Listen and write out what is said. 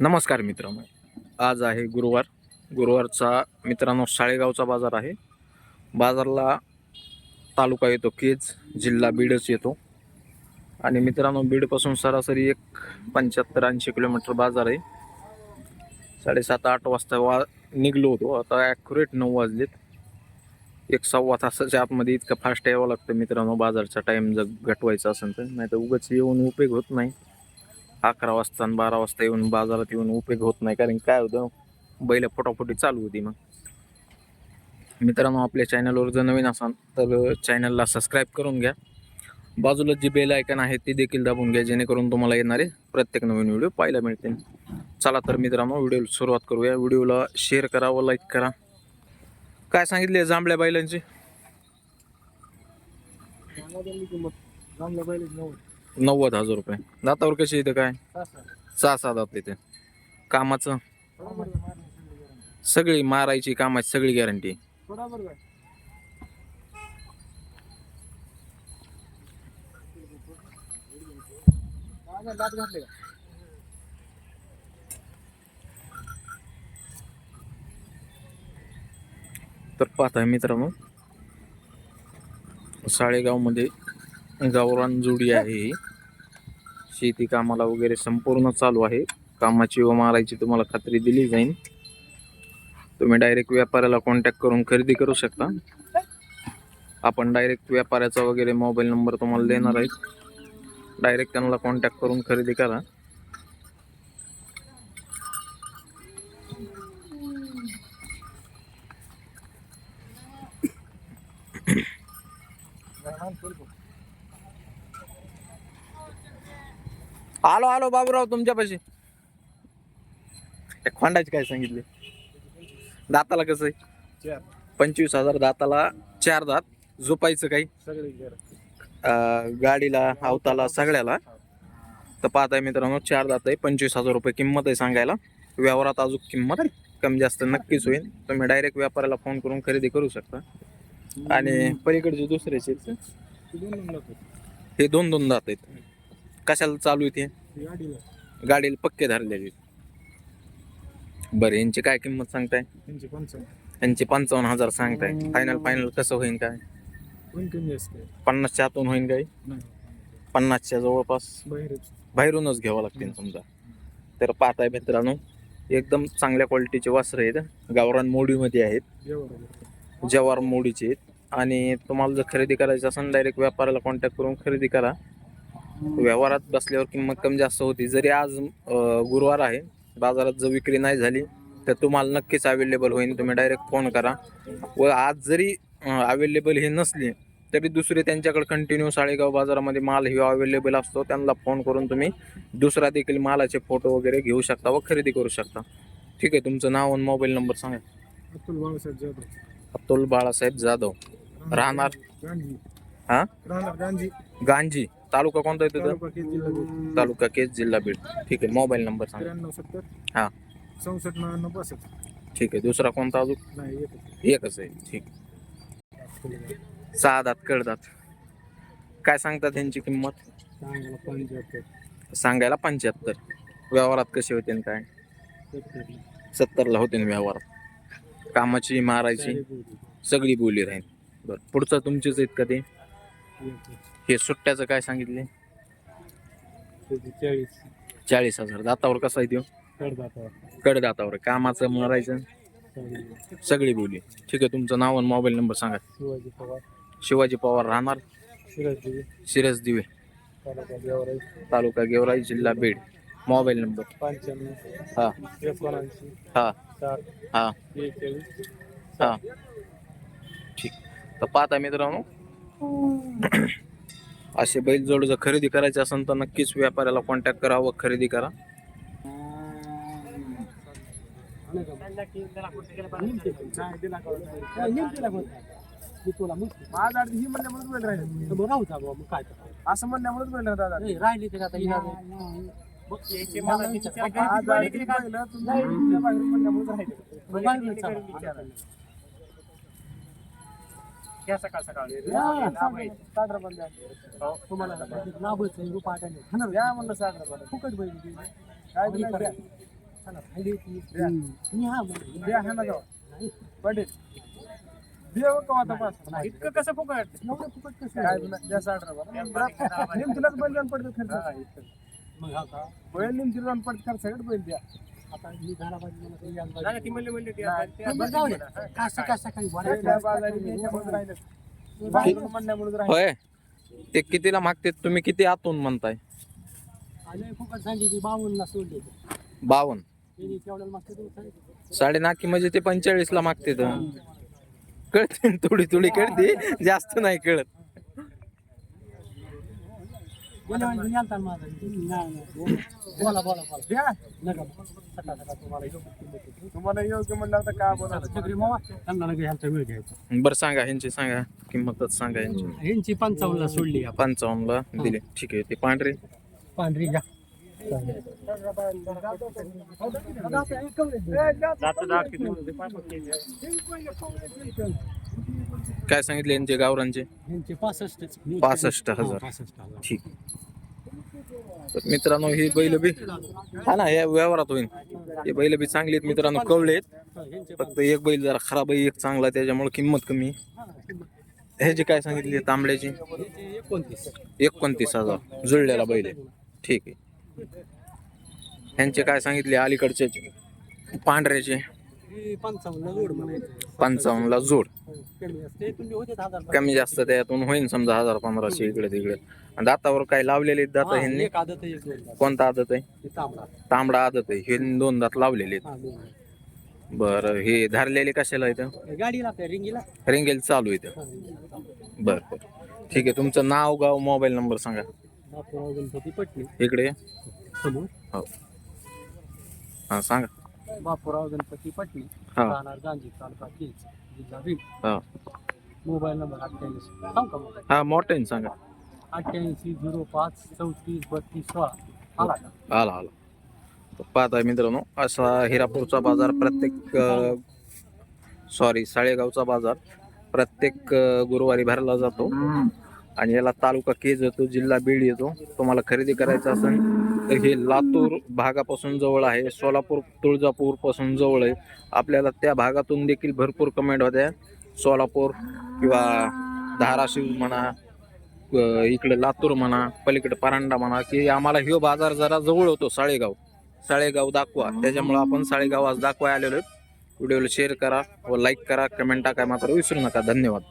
नमस्कार मित्रांनो. आज आहे गुरुवार. गुरुवारचा मित्रांनो साळेगावचा बाजार आहे. बाजारला तालुका येतो केज जिल्हा बीडच येतो. आणि मित्रांनो बीडपासून सरासरी एक पंच्याहत्तर ऐंशी किलोमीटर बाजार आहे. साडेसात आठ वाजता वा निघलो होतो. आता ॲक्युरेट नऊ वाजलेत. एक सव्वा तासाच्या आतमध्ये इतकं फास्ट यावं लागतं मित्रांनो बाजारचा टाईम जर घटवायचा असेल तर. नाही तर उगाच येऊन उपयोग होत नाही. अकरा वाजता आणि बारा वाजता येऊन बाजारात येऊन उपयोग होत नाही. कारण काय होतं बैल फोटाफोटी चालू होती मग. मित्रांनो आपल्या चॅनलवर जर नवीन असाल तर चॅनलला सबस्क्राईब करून घ्या. बाजूला जी बेल आयकन आहे ती देखील दाबून घ्या जेणेकरून तुम्हाला येणारे प्रत्येक नवीन व्हिडिओ पाहायला मिळतील. चला तर मित्रांनो व्हिडिओ सुरुवात करूया. व्हिडिओला शेअर करा व लाईक करा. काय सांगितले जांभळ्या बैलांची? नव्वद हजार रुपये. दातावर कशी इथं काय? सहा सहा दात इथे कामाचं? सगळी मारायची कामाची सगळी गॅरंटी तर पाहताय मित्रांनो साळेगावमध्ये गावरान जोडी आहे ही. शेती कामाला वगैरे संपूर्ण चालू आहे. कामाची व मारायची तुम्हाला खात्री दिली जाईल. तुम्ही डायरेक्ट व्यापाऱ्याला कॉन्टॅक्ट करून खरेदी करू शकता. आपण डायरेक्ट व्यापाऱ्याचा वगैरे मोबाईल नंबर तुम्हाला देणार आहे. डायरेक्ट त्यांना कॉन्टॅक्ट करून खरेदी करा. आलो आलो बाबूराव तुमच्यापाशी. खोंडाचे काय सांगितले? दाताला कसं? आहे पंचवीस हजार दाताला चार दात. झोपायचं काही? गाडीला अवताला सगळ्याला. तर पाहताय मित्रांनो चार दात आहे. पंचवीस हजार रुपये किंमत आहे सांगायला. व्यवहारात अजून किंमत कमी जास्त नक्कीच होईल. तुम्ही डायरेक्ट व्यापाऱ्याला फोन करून खरेदी करू शकता. आणि पलीकडचे दुसरे शेत हे दोन दोन दात आहेत. कशाला चालू आहे ते? गाडीला पक्के धरलेले. बरं यांची काय किंमत सांगताय? यांची पंचावन्न. हजार सांगताय. फायनल फायनल कसं होईल काय? पन्नासच्या आतून होईल काय? पन्नासच्या जवळपास? बाहेरूनच घ्यावं लागतील समजा. तर पाहताय मित्रांनो एकदम चांगल्या क्वालिटीचे वस्त्र आहेत. गावरान मोडीमध्ये आहेत. जवार मोडीचे आहेत. आणि तुम्हाला जर खरेदी करायची असेल डायरेक्ट व्यापाऱ्याला कॉन्टॅक्ट करून खरेदी करा. व्यवहारात बसल्यावर किंमत कमी जास्त होती. जरी आज गुरुवार आहे बाजारात जर विक्री नाही झाली तर तुम्हाला नक्कीच अवेलेबल होईल. तुम्ही डायरेक्ट फोन करा. व आज जरी अवेलेबल हे नसली तरी दुसरे त्यांच्याकडे कंटिन्यू साळेगाव बाजारामध्ये माल हे अवेलेबल असतो. त्यांना फोन करून तुम्ही दुसरा देखील मालाचे फोटो वगैरे घेऊ शकता व खरेदी करू शकता. ठीक आहे तुमचं नाव आणि मोबाईल नंबर सांगा. अतुल बाळासाहेब जाधव. अतुल बाळासाहेब जाधव. राहणार? हा? राहणार गांधी. गांजी तालुका कोणता तुझा तालुका केज जिल्हा बीड. तालुका केस जिल्हा बीड. ठीक आहे मोबाईल नंबर सांगा. त्र्याण्णव सत्तर. हा. चौसष्ट नव्याण्णव पासष्ट ठीक आहे दुसरा कोणता अजून? नाही एकच एकच आहे. ठीक सहा दात कडदात काय सांगतात त्यांची किंमत? पंच्याहत्तर. सांगायला पंच्याहत्तर. व्यवहारात कसे होते आणि काय? सत्तरला होते व्यवहारात. कामाची मारायची सगळी बोली राहील. बरं पुढचं तुमचेच आहेत का ते? हे सुट्ट्याचं काय सांगितले? चाळीस. चाळीस हजार. दातावर कसा आहे तो? कडदाता कडदातावर कामाचं मारायचं? सगळी बोली. ठीक आहे तुमचं नाव आणि मोबाईल नंबर सांगा. शिवाजी पवार. शिवाजी पवार राहणार? सिरस दिवे. तालुका देवराई तालुका गेवराई जिल्हा बीड. Mobile number. पंच्याण्णव. हा. एकोणऐंशी. हा. हा. बेचाळीस. हा. ठीक. तर पाहता मित्रांनो. असे बैलजोड जर खरेदी करायचे असेल तर नक्कीच व्यापाऱ्याला कॉन्टॅक्ट करा व खरेदी करा माझा अर्थ ही म्हणल्यामुळेच वेळ राहील असं म्हणल्यामुळेच वेळ दादा राहिली तर आता आज म्हणल्यामुळेच राहिले घ्या सकाळ सकाळ. साडरा बंद तुम्हाला रुपा या म्हणलं साडरा बंद फुकट बैल काय दिलं द्या. द्या ह्याला जावा. पडेल देव का पास इतकं कसं फुकट? काय तुला जास्त ऑर्डर बरं निमतीलाच बैल जाऊन पडतो खर्च. बैल निमतीला जाऊन पडतो खर्च. सगळं बैल द्या. नाही, ती म्हणली म्हणली आता- राहिलं. होय. कितीला मागते तुम्ही किती आतून म्हणताय? बावन्न सोडले बावन्न. तेवढ्याला मागते साडे नाकी म्हणजे ते पंचेचाळीस ला मागते तर. कळते ना, थोडी थोडी कळते. जास्त नाही कळत गेल्या वेळेस तुम्ही आलता ना माझा बोला बोला बोला द्या नका सकाळ सकाळ तुम्हाला योग्य किंमत होती. तुम्हाला योग्य म्हणलं तर का बोला चक्री मावा त्यांना नका ह्यांचा वेळ घ्यायचा बरं सांगा ह्यांची सांगा किंमतच सांगा यांची ह्यांची पंचावन्नला सोडली आपण पंचावन्न ला दिले ठीक आहे ते पांढरे पांढरी घ्या काय सांगितले यांचे गावरांचे? पासष्ट पासष्ट हजार. पासष्ट हजार. ठीक. तर मित्रांनो ही बैल बी हा ना या व्यवहारात होईल हे बैल बी चांगली आहेत मित्रांनो कवळे आहेत. फक्त एक बैल जरा खराब आहे एक चांगला त्याच्यामुळे किंमत कमी. ह्याची काय सांगितली तांबड्याची? एकोणतीस हजार. जुळलेला बैल आहे. ठीक आहे. ह्यांचे काय सांगितले अलीकडचे? पांढऱ्याचे. हे पंचावन्नला जोड म्हणायचं. पंचावन्नला जोड. कमी होते हजार कमी जास्त त्यातून होईल समजा हजार पंधराशे इकडे तिकडे. आणि दातावर काय लावलेले आहेत दात हा, ह्यांनी? एक आदत आहे, एक दोन दात. कोणता आदत आहे? हे तांबडा तांबडा आदत आहे. हे दोन दात लावलेले हा दोन आहेत. बरं हे धरलेले कशाला इथं? हे गाडीला आपल्या रिंगीला. रिंगेल चालू इथं. हा, रिंगीला. बरं बरं. ठीक आहे तुमचं नाव गाव मोबाईल नंबर सांगा. बापूराव गणपती पटणी. इकडे. या. समोर. हो. हां सांगा. बापूराव गणपती पटणी हा. राहणार गांधी तालुका केज जिल्हा बीड हा. मोबाईल नंबर अठ्ठ्याऐंशी. सांग का हा मोठ्याने सांगा. अठ्ठ्याऐंशी झिरो पाच चौतीस बत्तीस सोळा. आला का? आला आला. तर पाहताय मित्रांनो असा हिरापूरचा बाजार प्रत्येक सॉरी साळेगावचा बाजार प्रत्येक अ, गुरुवारी भरला जातो. आणि याला तालुका केज येतो जिल्हा बीड येतो. तुम्हाला खरेदी करायचं असेल तर हे लातूर भागापासून जवळ आहे. सोलापूर तुळजापूरपासून जवळ आहे. आपल्याला त्या भागातून देखील भरपूर कमेंट होत्या. सोलापूर किंवा धाराशिव म्हणा इकडे लातूर म्हणा पलीकडे परांडा म्हणा की आम्हाला ह्यो बाजार जरा जवळ होतो साळेगाव. साळेगाव दाखवा. त्याच्यामुळं आपण साळेगाव आज दाखवाय आलेलो व्हिडिओला शेअर करा व लाईक करा कमेंट टाकाय मात्र विसरू नका. धन्यवाद.